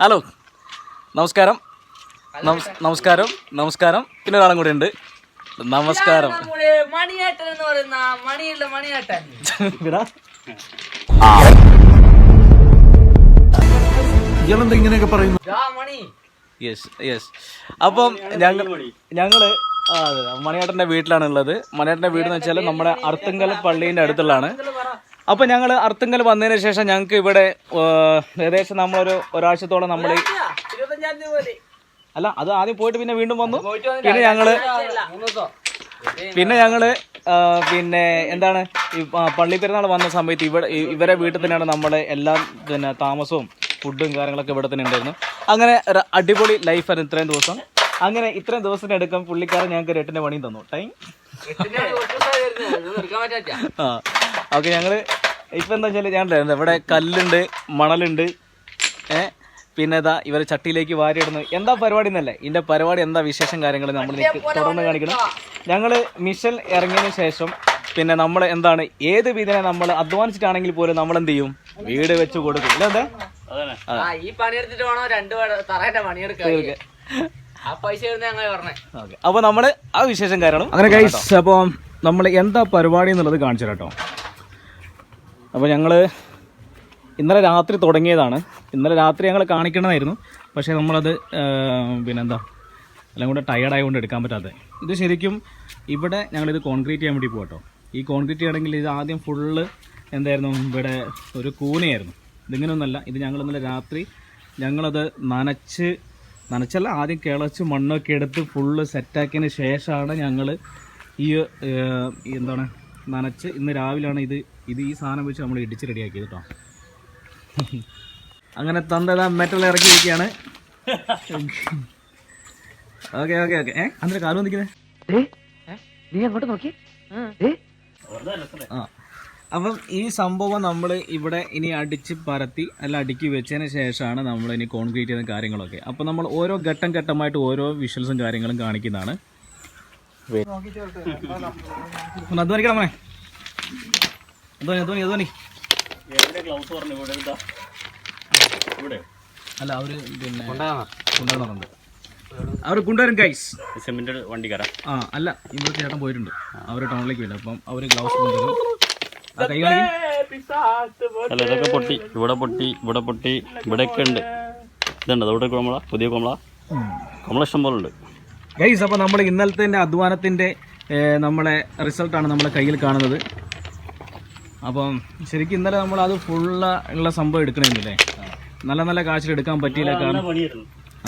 Hello നമസ്കാരം. നമസ്- നമസ്കാരം നമസ്കാരം. പിന്നെ ഒരാളും കൂടെ ഉണ്ട്. നമസ്കാരം. മണിയേട്ടൻ എന്ന് പറയുന്ന മണിയുള്ള മണിയേട്ടൻ. ഇവിടാ. ഇയാളെന്താ ഇങ്ങനെയൊക്കെ പറയുന്നു ദാ മണി. യെസ് യെസ് അപ്പം ഞങ്ങൾ ഞങ്ങൾ ആ, അതെ, വീട്ടിലാണ് ഉള്ളത്. മണിയാട്ടന്റെ വീട് എന്ന് വെച്ചാൽ നമ്മുടെ അർത്തുങ്കൽ പള്ളീന്റെ അടുത്തുള്ളതാണ്. അപ്പൊ ഞങ്ങൾ അർത്തുങ്കൽ വന്നതിന് ശേഷം ഞങ്ങൾക്ക് ഇവിടെ ഏകദേശം നമ്മളൊരു ഒരാഴ്ചത്തോളം നമ്മൾ അല്ല അത് ആദ്യം പോയിട്ട് പിന്നെ വീണ്ടും വന്നു. പിന്നെ ഞങ്ങൾ പിന്നെ ഞങ്ങൾ പിന്നെ എന്താണ് പള്ളി പെരുന്നാൾ വന്ന സമയത്ത് ഇവിടെ ഇവരെ വീട്ടിൽ തന്നെയാണ് നമ്മുടെ എല്ലാം പിന്നെ താമസവും ഫുഡും കാര്യങ്ങളൊക്കെ ഇവിടെ തന്നെ ഉണ്ടായിരുന്നു. അങ്ങനെ അടിപൊളി ലൈഫായിരുന്നു ഇത്രയും ദിവസം. അങ്ങനെ ഇത്രയും ദിവസത്തിനെടുക്കാൻ പുള്ളിക്കാരൻ ഞങ്ങൾക്ക് ഒരു എട്ടിന്റെ പണിയും തന്നു. ടൈം. ദിവസം ആ ഓക്കെ ഞങ്ങൾ ഇപ്പൊ എന്താ വെച്ചാൽ ഞാൻ ഇവിടെ കല്ലുണ്ട് മണലുണ്ട് ഏ? പിന്നെ ഇതാ ഇവരെ ചട്ടിയിലേക്ക് വാരിയിടുന്നു. എന്താ പരിപാടി എന്നല്ലേ? ഇതിന്റെ പരിപാടി എന്താ വിശേഷം കാര്യങ്ങൾ നമ്മൾ തുടർന്ന് കാണിക്കണം ഞങ്ങൾ മിഷൻ ഇറങ്ങിയതിന് ശേഷം പിന്നെ നമ്മൾ എന്താണ് ഏത് വിധനെ നമ്മൾ അധ്വാനിച്ചിട്ടാണെങ്കിൽ പോലും നമ്മൾ എന്ത് ചെയ്യും വീട് വെച്ച് കൊടുക്കും. ഇല്ല അതെ ആ. ഈ പണിയെടുത്തിട്ട് വേണോ രണ്ട് തറയുടെ പണിയെടുക്കാൻ ആ പൈസ എഴുതുന്ന ഞങ്ങൾ പറഞ്ഞേ. ഓക്കെ. അപ്പോൾ നമ്മൾ ആ വിശേഷം കാരണം അങ്ങനെ അപ്പൊ അപ്പോൾ നമ്മൾ എന്താ പരിപാടി എന്നുള്ളത് കാണിച്ചു കേട്ടോ. അപ്പോൾ ഞങ്ങൾ ഇന്നലെ രാത്രി തുടങ്ങിയതാണ്. ഇന്നലെ രാത്രി ഞങ്ങൾ കാണിക്കണമായിരുന്നു. പക്ഷേ നമ്മളത് പിന്നെന്താ എല്ലാം കൂടെ ടയേർഡ് ആയതുകൊണ്ട് എടുക്കാൻ പറ്റാതെ ഇത് ശരിക്കും ഇവിടെ ഞങ്ങളിത് കോൺക്രീറ്റ് ചെയ്യാൻ വേണ്ടി പോകട്ടോ ഈ കോൺക്രീറ്റ് ചെയ്യണമെങ്കിൽ ഇത് ആദ്യം ഫുള്ള് എന്തായിരുന്നു ഇവിടെ ഒരു കൂനയായിരുന്നു. ഇതിങ്ങനെയൊന്നല്ല ഇത് ഞങ്ങൾ ഇന്നലെ രാത്രി ഞങ്ങളത് നനച്ച് നനച്ചല്ല ആദ്യം കിളച്ച് മണ്ണൊക്കെ എടുത്ത് ഫുള്ള് സെറ്റാക്കിയതിന് ശേഷമാണ് ഞങ്ങൾ ഈ എന്താണ് നനച്ച് ഇന്ന് രാവിലെയാണ് ഇത് ഇത് ഈ സാധനം വെച്ച് നമ്മൾ ഇടിച്ച് റെഡിയാക്കിയത് കേട്ടോ. അങ്ങനെ തന്തതാ മെറ്റൽ ഇറക്കിയിരിക്കുകയാണ് ഓക്കെ ഓക്കെ ഓക്കെ. ഏ? അന്നേരം കാലം നിൽക്കുന്നത് നീ അങ്ങോട്ട് നോക്കി? ആ. അപ്പം ഈ സംഭവം നമ്മൾ ഇവിടെ ഇനി അടിച്ച് പരത്തി അല്ല അടുക്കി വെച്ചതിന് ശേഷമാണ് നമ്മൾ ഇനി കോൺക്രീറ്റ് ചെയ്യുന്ന കാര്യങ്ങളൊക്കെ. അപ്പം നമ്മൾ ഓരോ ഘട്ടം ഘട്ടമായിട്ട് ഓരോ വിഷ്വൽസും കാര്യങ്ങളും കാണിക്കുന്നതാണ്. അധ്വാനിക്കണം മോനെ. അധ്വാനി അധ്വാനി അധ്വാനി അല്ല അവർ പിന്നെ കൊണ്ടുവന്നിട്ടുണ്ട്. അവർ കൊണ്ടുവരും ഗൈസ് സിമെന്റ് വണ്ടിക്കാരാ ആ അല്ല ഇന്നത്തെ ചേട്ടൻ പോയിട്ടുണ്ട്. അവർ ടൗണിലേക്ക് വരും. അപ്പം അവർ ഗ്ലൗസ് കൊണ്ടുവരും. അല്ല ഇതൊക്കെ പൊട്ടി. ഇവിടെ പൊട്ടി ഇവിടെ പൊട്ടി ഇവിടെയൊക്കെ ഉണ്ട്. ഇതുണ്ട് അതോടെ കുമ്പള പുതിയ കുമ്പള കുമ്പള ഇഷ്ടം പോലെ ഉണ്ട്. ഗൈസ് അപ്പോൾ നമ്മൾ ഇന്നലത്തെ അധ്വാനത്തിന്റെ നമ്മളെ റിസൾട്ടാണ് നമ്മുടെ കയ്യിൽ കാണുന്നത്. അപ്പം ശരിക്കും ഇന്നലെ നമ്മൾ അത് ഫുള്ള് ഉള്ള സംഭവം എടുക്കണമെന്നില്ലേ നല്ല നല്ല കാശിൽ എടുക്കാൻ പറ്റിയില്ല കാരണം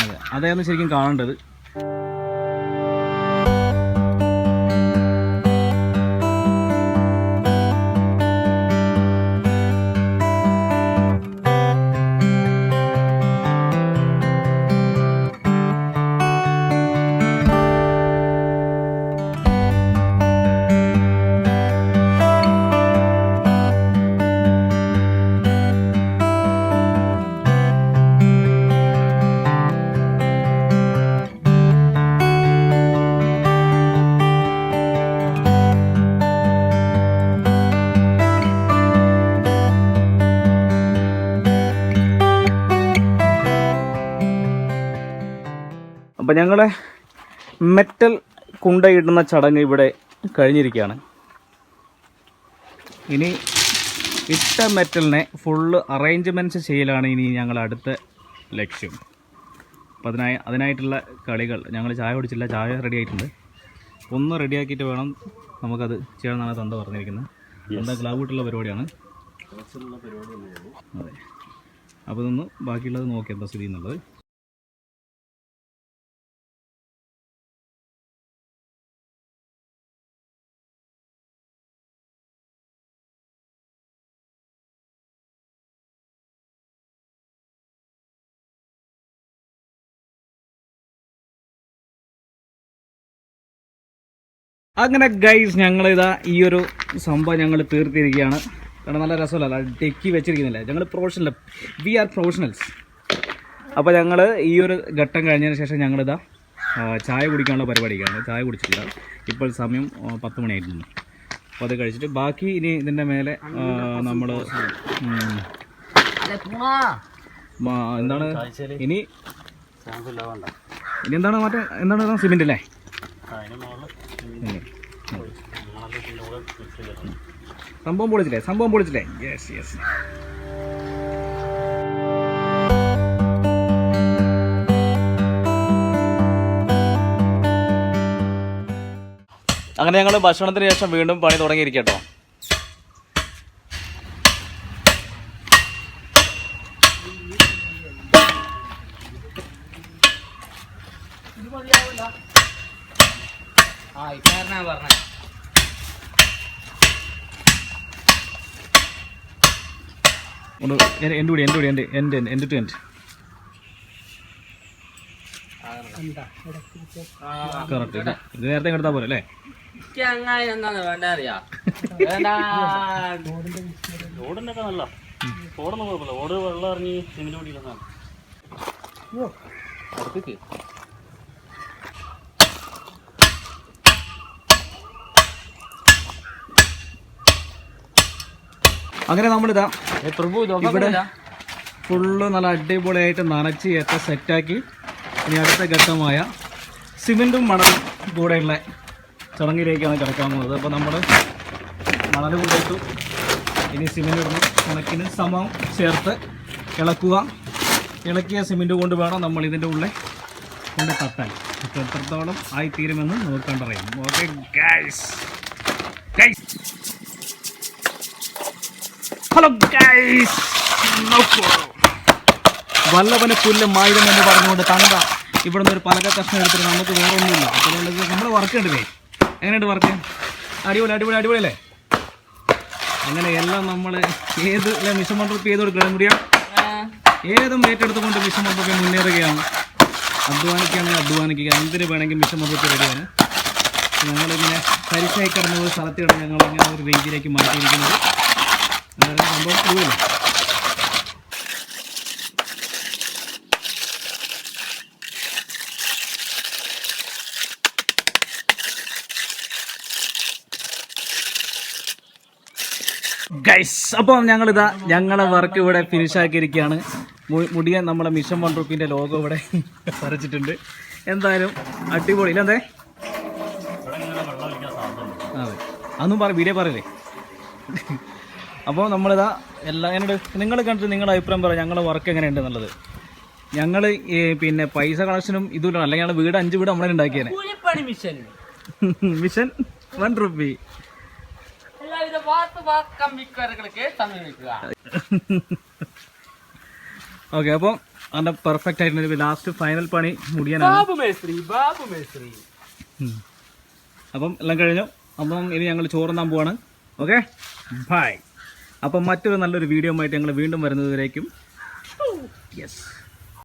അതെ അതായിരുന്നു ശരിക്കും കാണേണ്ടത്. അപ്പം ഞങ്ങളുടെ മെറ്റൽ കുണ്ടയിടുന്ന ചടങ്ങ് ഇവിടെ കഴിഞ്ഞിരിക്കുകയാണ്. ഇനി ഇട്ട മെറ്റലിനെ ഫുള്ള് അറേഞ്ച്മെന്റ്സ് ചെയ്യലാണ് ഇനി ഞങ്ങളുടെ അടുത്ത ലക്ഷ്യം. അപ്പം അതിനായി അതിനായിട്ടുള്ള കളികൾ ഞങ്ങൾ ചായ കുടിച്ചില്ല ചായ റെഡി ആയിട്ടുണ്ട്. ഒന്ന് റെഡിയാക്കിയിട്ട് വേണം നമുക്കത് ചെയ്യണമെന്നാണ് തന്ത പറഞ്ഞിരിക്കുന്നത്. തന്ത ഗ്ലാവ് ഇട്ടുള്ള പരിപാടിയാണ്. അതെ. അപ്പോൾ ഇതൊന്ന് ബാക്കിയുള്ളത് നോക്കി എന്താ സ്ഥിതി എന്നുള്ളത്. അങ്ങനെ ഗൈസ് ഞങ്ങൾ ഇതാ ഈ ഒരു സംഭവം ഞങ്ങൾ തീർത്തിരിക്കുകയാണ്. കാരണം നല്ല രസമല്ല? ടെക്കി വെച്ചിരിക്കുന്നില്ല? ഞങ്ങൾ പ്രൊഫഷണൽ വി ആർ പ്രൊഫഷണൽസ് അപ്പോൾ ഞങ്ങൾ ഈ ഒരു ഘട്ടം കഴിഞ്ഞതിന് ശേഷം ഞങ്ങളിതാ ചായ കുടിക്കാനുള്ള പരിപാടിക്കാണ്. ചായ കുടിച്ചിട്ടില്ല. ഇപ്പോൾ സമയം പത്ത് മണിയായിട്ടുണ്ട്. അപ്പോൾ അത് കഴിച്ചിട്ട് ബാക്കി ഇനി ഇതിന്റെ മേലെ നമ്മൾ എന്താണ്? ഇനി ഇനി എന്താണ് മറ്റേ? എന്താണ് സിമെന്റ് അല്ലേ? സംഭവം പൊളിച്ചില്ലേ? സംഭവം പൊളിച്ചില്ലേ? യെസ് യെസ് അങ്ങനെ ഞങ്ങൾ ഭക്ഷണത്തിന് ശേഷം വീണ്ടും പണി തുടങ്ങിയിരിക്കട്ടോ. ആ ഇക്കാരനാ പറഞ്ഞത് ഒന്ന് എന്റെ കൂടി എന്റെ കൂടി എന്റെ എന്റെ എന്റെ ടു എന്റെ കറക്റ്റ് ഇത് നേരത്തെ എടുത്താൽ പോലെ അല്ലേ? അങ്ങനെ എന്താന്ന് വേണ്ട അറിയാ? ഒക്കെ നല്ല ഓടൊന്നും കുഴപ്പമില്ല. ഓട് വെള്ളം ഇറങ്ങി സിമിന്റെ കൂടിയില്ലെന്നാണ് അടുത്തേക്ക്. അങ്ങനെ നമ്മളിതാ പ്രഭു ഇവിടെ ഫുള്ള് നല്ല അടിപൊളിയായിട്ട് നനച്ച് ഏറ്റ സെറ്റാക്കി ഇനി അടുത്ത ഘട്ടമായ സിമെന്റും മണലും കൂടെയുള്ള ചടങ്ങിലേക്കാണ് കിടക്കാൻ പോകുന്നത്. അപ്പോൾ നമ്മൾ മണൽ കൊണ്ടിട്ടു ഇനി സിമെന്റ് ഇടുന്നു കണക്കിന് സമം ചേർത്ത് ഇളക്കുക. ഇളക്കിയ സിമെന്റ് കൊണ്ട് വേണം നമ്മൾ ഇതിന്റെ ഉള്ളിൽ കൊണ്ട് തട്ടാൻ. അപ്പോൾ എത്രത്തോളം ആയിത്തീരുമെന്ന് നോക്കാൻ പറയും. Okay guys guys hello guys നോക്കൂ. വല്ലവന് പുല്ല് മായിരം എന്ന് പറഞ്ഞുകൊണ്ട് തണ്ട ഇവിടെ നിന്ന് ഒരു പലക കഷ്ണം എടുത്തിട്ട് നമുക്ക് വേറെ ഒന്നുമില്ല അപ്പോൾ നമ്മൾ വർക്ക് ഉണ്ടല്ലേ എങ്ങനെയുണ്ട് വർക്ക് അടിപൊളി അടിപൊളി അടിപൊളി അല്ലേ അങ്ങനെ എല്ലാം നമ്മൾ ഏത് മിഷൻ മണ്ഡലത്തിൽ ചെയ്ത് കൊടുക്കണം മുടിയാ? ഏതും ഏറ്റെടുത്തുകൊണ്ട് മിഷൻ മണ്ഡലത്തിൽ മുന്നേറുകയാണ്. അധ്വാനിക്കുകയാണെങ്കിൽ അധ്വാനിക്കുക. എന്തിന് വേണമെങ്കിൽ മിഷൻ മണ്ഡലത്തിൽ വരികയാണ് ഞങ്ങളിങ്ങനെ തരിശായി കിടന്ന ഒരു സ്ഥലത്താണ് ഞങ്ങൾ അങ്ങനെ ഒരു രീതിയിലേക്ക് മാറ്റിയിരിക്കുന്നത്. അതായത് സംഭവം കൂടുതലാണ് ഗൈസ് അപ്പോൾ ഞങ്ങളിതാ ഞങ്ങളെ വർക്ക് ഇവിടെ ഫിനിഷ് ആക്കിയിരിക്കുകയാണ്. മുടിയ മുടിയൻ നമ്മുടെ മിഷൻ വൺ റുപ്പീന്റെ ലോഗോ ഇവിടെ വരച്ചിട്ടുണ്ട്. എന്തായാലും അടിപൊളി ഇല്ലെന്തേ അതെ. അതൊന്നും പറ വീഡിയോ പറയല്ലേ? അപ്പോൾ നമ്മളിതാ എല്ലാ എന്നോട് നിങ്ങൾ കണ്ടിട്ട് നിങ്ങളുടെ അഭിപ്രായം പറയാം ഞങ്ങളുടെ വർക്ക് എങ്ങനെയുണ്ട് എന്നുള്ളത് ഞങ്ങൾ പിന്നെ പൈസ കളക്ഷനും ഇതുമില്ല അല്ലെങ്കിൽ ഞങ്ങൾ വീട് അഞ്ച് വീട് നമ്മളെ ഉണ്ടാക്കിയേനെ. മിഷൻ വൺ റുപ്പി ഓക്കെ അപ്പോൾ അതിന്റെ പെർഫെക്റ്റ് ആയിട്ട് ലാസ്റ്റ് ഫൈനൽ പണി മുടിയാനാണ്. അപ്പം എല്ലാം കഴിഞ്ഞു. അപ്പം ഇനി ഞങ്ങൾ ചോറുന്നാൻ പോവാണ്. ഓക്കെ ബൈ അപ്പം മറ്റൊരു നല്ലൊരു വീഡിയോ ആയിട്ട് ഞങ്ങൾ വീണ്ടും വരുന്നതുവരേക്കും. യെസ്